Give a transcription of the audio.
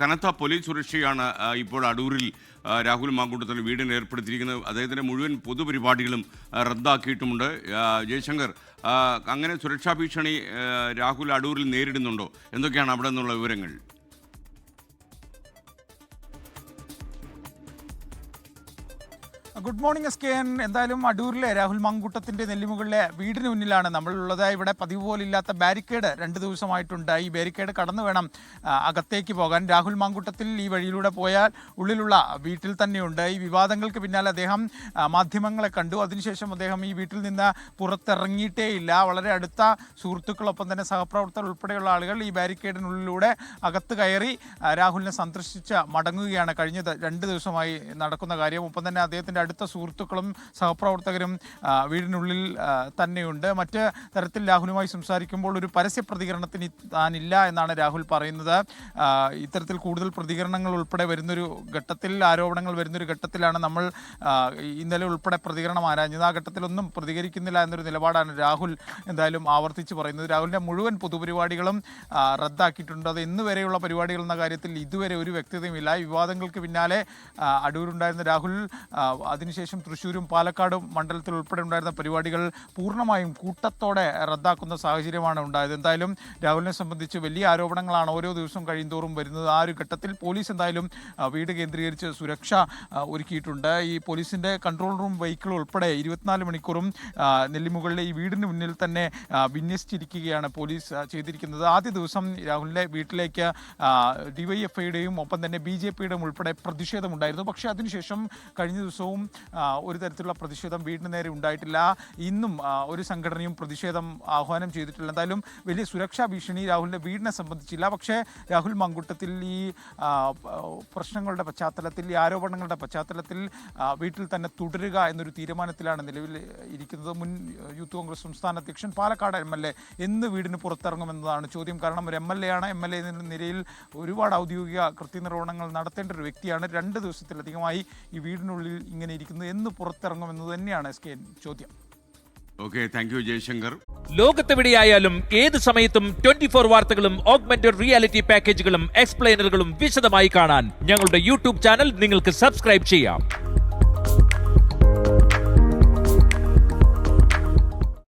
കനത്ത പോലീസ് സുരക്ഷയാണ് ഇപ്പോൾ അടൂരിൽ രാഹുൽ മാങ്കൂട്ടത്തിന് വീടിന് ഏർപ്പെടുത്തിയിരിക്കുന്നത്. അദ്ദേഹത്തിന്റെ മുഴുവൻ പൊതുപരിപാടികളും റദ്ദാക്കിയിട്ടുമുണ്ട്. ജയശങ്കർ അങ്ങനെ സുരക്ഷാ ഭീഷണി രാഹുൽ അടൂരിൽ നേരിടുന്നുണ്ടോ? എന്തൊക്കെയാണ് അവിടെ നിന്നുള്ള വിവരങ്ങൾ? Good morning S K N. എന്തായാലും അടൂരിലെ രാഹുൽ മങ്കൂട്ടത്തിന്റെ നെല്ലിമുകളിലെ വീടിന് മുന്നിലാണ്. നമ്മളുള്ളത് ഇവിടെ പതിവ് പോലില്ലാത്ത ബാരിക്കേഡ് രണ്ട് ദിവസമായിട്ടുണ്ട്. ഈ ബാരിക്കേഡ് കടന്നു വേണം അകത്തേക്ക് പോകാൻ. രാഹുൽ മാങ്കൂട്ടത്തിൽ ഈ വഴിയിലൂടെ പോയാൽ ഉള്ളിലുള്ള വീട്ടിൽ തന്നെയുണ്ട്. ഈ വിവാദങ്ങൾക്ക് പിന്നാലെ അദ്ദേഹം മാധ്യമങ്ങളെ കണ്ടു. അതിനുശേഷം അദ്ദേഹം ഈ വീട്ടിൽ നിന്ന് പുറത്തിറങ്ങിയിട്ടേ ഇല്ല. വളരെ അടുത്ത സുഹൃത്തുക്കളൊപ്പം തന്നെ സഹപ്രവർത്തകർ ഉൾപ്പെടെയുള്ള ആളുകൾ ഈ ബാരിക്കേഡിനുള്ളിലൂടെ അകത്ത് കയറി രാഹുലിനെ സന്ദർശിച്ച് മടങ്ങുകയാണ്. കഴിഞ്ഞ രണ്ട് ദിവസമായി നടക്കുന്ന കാര്യം. ഒപ്പം തന്നെ അദ്ദേഹത്തിന്റെ അടുത്ത സുഹൃത്തുക്കളും സഹപ്രവർത്തകരും വീടിനുള്ളിൽ തന്നെയുണ്ട്. മറ്റ് തരത്തിൽ രാഹുലുമായി സംസാരിക്കുമ്പോൾ ഒരു പരസ്യ പ്രതികരണത്തിന് താനില്ല എന്നാണ് രാഹുൽ പറയുന്നത്. ഇത്തരത്തിൽ കൂടുതൽ പ്രതികരണങ്ങൾ ഉൾപ്പെടെ വരുന്നൊരു ഘട്ടത്തിൽ ആരോപണങ്ങൾ വരുന്നൊരു ഘട്ടത്തിലാണ് നമ്മൾ ഇന്നലെ ഉൾപ്പെടെ പ്രതികരണം ആരാഞ്ഞത്. ആ ഘട്ടത്തിലൊന്നും പ്രതികരിക്കുന്നില്ല എന്നൊരു നിലപാടാണ് രാഹുൽ എന്തായാലും ആവർത്തിച്ച് പറയുന്നത്. രാഹുലിന്റെ മുഴുവൻ പൊതുപരിപാടികളും റദ്ദാക്കിയിട്ടുണ്ട്. അത് ഇന്ന് വരെയുള്ള പരിപാടികൾ എന്ന കാര്യത്തിൽ ഇതുവരെ ഒരു വ്യക്തതയുമില്ല. വിവാദങ്ങൾക്ക് പിന്നാലെ അടൂരുണ്ടായിരുന്ന രാഹുൽ അതിനുശേഷം തൃശ്ശൂരും പാലക്കാടും മണ്ഡലത്തിൽ ഉൾപ്പെടെ ഉണ്ടായിരുന്ന പരിപാടികൾ പൂർണമായും കൂട്ടത്തോടെ റദ്ദാക്കുന്ന സാഹചര്യമാണ് ഉണ്ടായത്. എന്തായാലും രാഹുലിനെ സംബന്ധിച്ച് വലിയ ആരോപണങ്ങളാണ് ഓരോ ദിവസവും കഴിയുന്തോറും വരുന്നത്. ആ ഒരു ഘട്ടത്തിൽ പോലീസ് എന്തായാലും വീട് കേന്ദ്രീകരിച്ച് സുരക്ഷ ഒരുക്കിയിട്ടുണ്ട്. ഈ പോലീസിന്റെ കൺട്രോൾ റൂം വെഹിക്കിൾ ഉൾപ്പെടെ ഇരുപത്തിനാല് മണിക്കൂറും നെല്ലിമുകളിലെ ഈ വീടിന് മുന്നിൽ തന്നെ വിന്യസിച്ചിരിക്കുകയാണ് പോലീസ് ചെയ്തിരിക്കുന്നത്. ആദ്യ ദിവസം രാഹുലിന്റെ വീട്ടിലേക്ക് ഡിവൈഎഫ്ഐയുടെയും ഒപ്പം തന്നെ ബി ജെ പിയുടെയും ഉൾപ്പെടെ പ്രതിഷേധമുണ്ടായിരുന്നു. പക്ഷേ അതിനുശേഷം കഴിഞ്ഞ ദിവസവും ഒരു തരത്തിലുള്ള പ്രതിഷേധം വീടിന് നേരെ ഉണ്ടായിട്ടില്ല. ഇന്നും ഒരു സംഘടനയും പ്രതിഷേധം ആഹ്വാനം ചെയ്തിട്ടില്ല. എന്തായാലും വലിയ സുരക്ഷാ ഭീഷണി രാഹുലിന്റെ വീടിനെ സംബന്ധിച്ചില്ല. പക്ഷേ രാഹുൽ മങ്കുട്ടത്തിൽ ഈ പ്രശ്നങ്ങളുടെ പശ്ചാത്തലത്തിൽ ഈ ആരോപണങ്ങളുടെ പശ്ചാത്തലത്തിൽ വീട്ടിൽ തന്നെ തുടരുക എന്നൊരു തീരുമാനത്തിലാണ് നിലവിൽ ഇരിക്കുന്നത്. മുൻ യൂത്ത് കോൺഗ്രസ് സംസ്ഥാന അധ്യക്ഷൻ പാലക്കാട് എം എൽ എ എന്ന് വീടിന് പുറത്തിറങ്ങുമെന്നതാണ് ചോദ്യം. കാരണം ഒരു എം എൽ എ ആണ് എം എൽ എ എന്ന നിലയിൽ ഒരുപാട് ഔദ്യോഗിക കൃത്യനിർവഹണങ്ങൾ നടത്തേണ്ട ഒരു വ്യക്തിയാണ്. രണ്ട് ദിവസത്തിലധികമായി ഈ വീടിനുള്ളിൽ ഇങ്ങനെ ഇരിക്കുന്നത് എന്ന് പുറത്തിറങ്ങുമെന്നത് തന്നെയാണ് എസ് കെ ചോദ്യം. Okay thank you Jayashankar. ലോകത്തെവിടെയായാലും ഏത് സമയത്തും ട്വന്റി ഫോർ വാർത്തകളും ഓഗ്മെന്റഡ് റിയാലിറ്റി പാക്കേജുകളും എക്സ്പ്ലെയിനറുകളും വിശദമായി കാണാൻ ഞങ്ങളുടെ യൂട്യൂബ് ചാനൽ നിങ്ങൾക്ക് സബ്സ്ക്രൈബ് ചെയ്യാം.